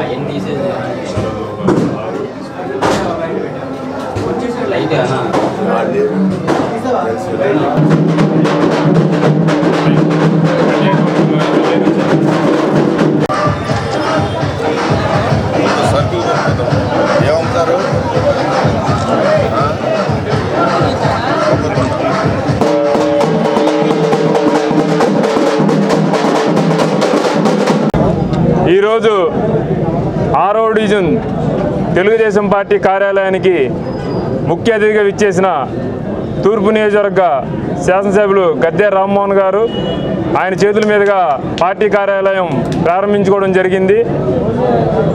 అవన్నీ తీసేది లైట్ ఈరోజు ఆరో డివిజన్ తెలుగుదేశం పార్టీ కార్యాలయానికి ముఖ్య అతిథిగా విచ్చేసిన తూర్పు నియోజకవర్గ శాసనసభ్యులు గద్దె రామ్మోహన్ గారు ఆయన చేతుల మీదుగా పార్టీ కార్యాలయం ప్రారంభించుకోవడం జరిగింది.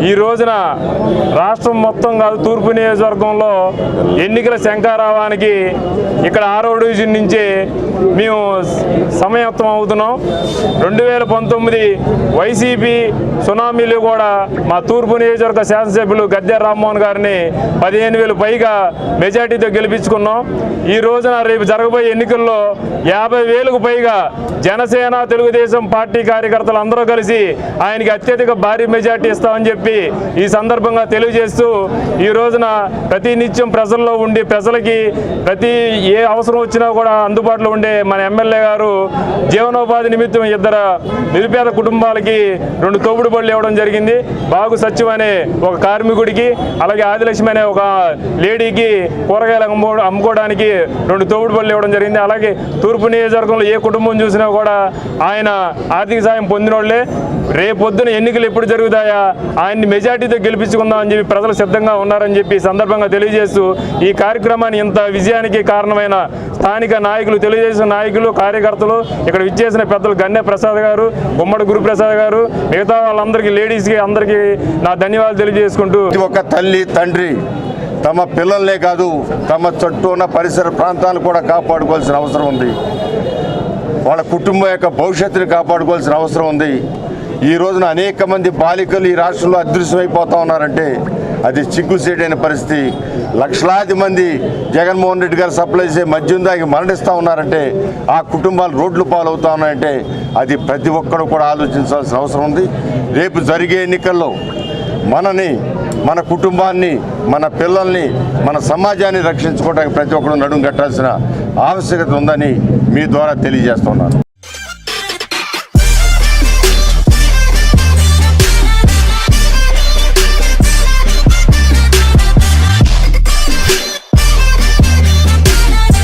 ఈ రోజున రాష్ట్రం మొత్తం కాదు తూర్పు నియోజకవర్గంలో ఎన్నికల శంకారావానికి ఇక్కడ ఆరో డివిజన్ నుంచి మేము సమయత్వం అవుతున్నాం. రెండు వేల పంతొమ్మిది వైసీపీ సునామీలు కూడా మా తూర్పు నియోజకవర్గ శాసనసభ్యులు గద్దె రామ్మోహన్ గారిని పదిహేను వేలు పైగా మెజార్టీతో గెలిపించుకున్నాం. ఈ రోజున రేపు జరగబోయే ఎన్నికల్లో యాభై వేలకు పైగా జనసేన తెలుగుదేశం పార్టీ కార్యకర్తలు అందరూ కలిసి ఆయనకి అత్యధిక భారీ మెజార్టీ ఇస్తామని చెప్పి ఈ సందర్భంగా తెలియజేస్తూ ఈ రోజున ప్రతి నిత్యం ప్రజల్లో ఉండి ప్రజలకి ప్రతి ఏ అవసరం వచ్చినా కూడా అందుబాటులో ఉండే మన ఎమ్మెల్యే గారు జీవనోపాధి నిమిత్తం ఇద్దరు నిరుపేద కుటుంబాలకి రెండు తోపుడు బళ్ళు ఇవ్వడం జరిగింది. బాగు సత్యం అనే ఒక కార్మికుడికి అలాగే ఆదిలక్ష్మి అనే ఒక లేడీకి కూరగాయలు అమ్ము అమ్ముకోవడానికి రెండు తోపుడు బళ్ళు ఇవ్వడం జరిగింది. అలాగే తూర్పు నియోజకవర్గంలో ఏ కుటుంబం చూసినా కూడా ఆయన ఆర్థిక సాయం పొందినోళ్ళే. రేపొద్దున ఎన్నికలు ఎప్పుడు జరుగుతాయా? ఆయన్ని మెజార్టీతో గెలిపించుకుందామని చెప్పి ప్రజలు సిద్ధంగా ఉన్నారని చెప్పి సందర్భంగా తెలియజేస్తూ ఈ కార్యక్రమాన్ని ఇంత విజయానికి కారణమైన స్థానిక నాయకులు తెలియజేసిన నాయకులు కార్యకర్తలు ఇక్కడ విచ్చేసిన పెద్దలు గన్నె ప్రసాద్ గారు గుమ్మడి గురుప్రసాద్ గారు మిగతా వాళ్ళందరికీ లేడీస్కి అందరికీ నా ధన్యవాదాలు తెలియజేసుకుంటూ ఒక తల్లి తండ్రి తమ పిల్లల్నే కాదు తమ చుట్టూ ఉన్న పరిసర ప్రాంతాలను కూడా కాపాడుకోవాల్సిన అవసరం ఉంది. వాళ్ళ కుటుంబం యొక్క భవిష్యత్తుని కాపాడుకోవాల్సిన అవసరం ఉంది. ఈ రోజున అనేక మంది బాలికలు ఈ రాష్ట్రంలో అదృశ్యమైపోతా ఉన్నారంటే అది చిగ్గుసేటైన పరిస్థితి. లక్షలాది మంది జగన్మోహన్ రెడ్డి గారు సప్లై చేసే మద్యం దాగి మరణిస్తూ ఉన్నారంటే ఆ కుటుంబాలు రోడ్లు పాలవుతా ఉన్నాయంటే అది ప్రతి ఒక్కరు కూడా ఆలోచించాల్సిన అవసరం ఉంది. రేపు జరిగే ఎన్నికల్లో మనని మన కుటుంబాన్ని మన పిల్లల్ని మన సమాజాన్ని రక్షించుకోవడానికి ప్రతి ఒక్కరు నడుం కట్టాల్సిన ఆవశ్యకత ఉందని మీ ద్వారా తెలియజేస్తున్నాను.